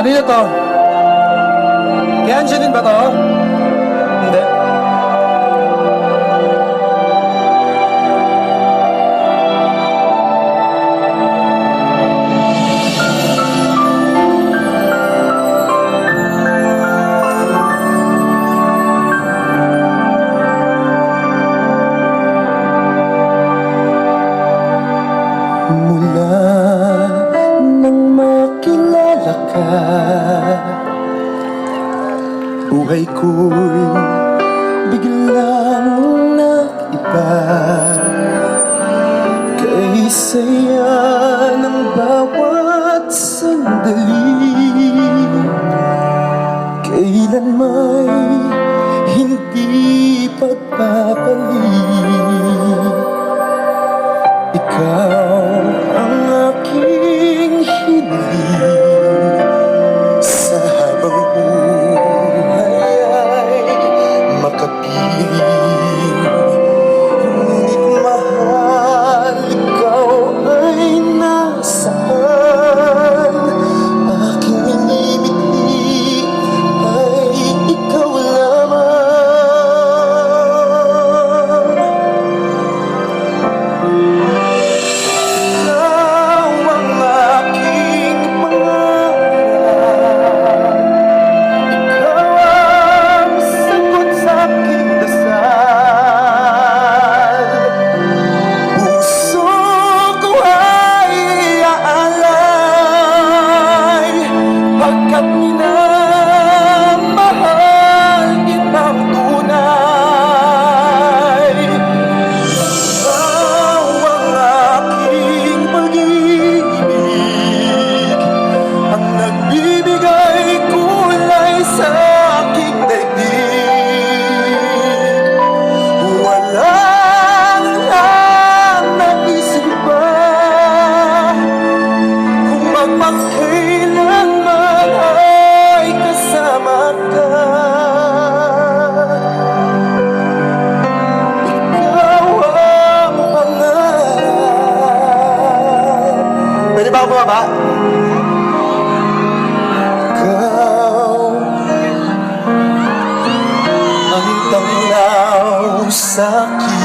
안 잊었다. 개한시린 바다. 근데 네. 몰라. Ka. Buhay ko'y biglang nag-iba Kay saya ng bawat sandali. Kailan may hindi pagpapalit ikaw Pagkat minamahal sakit.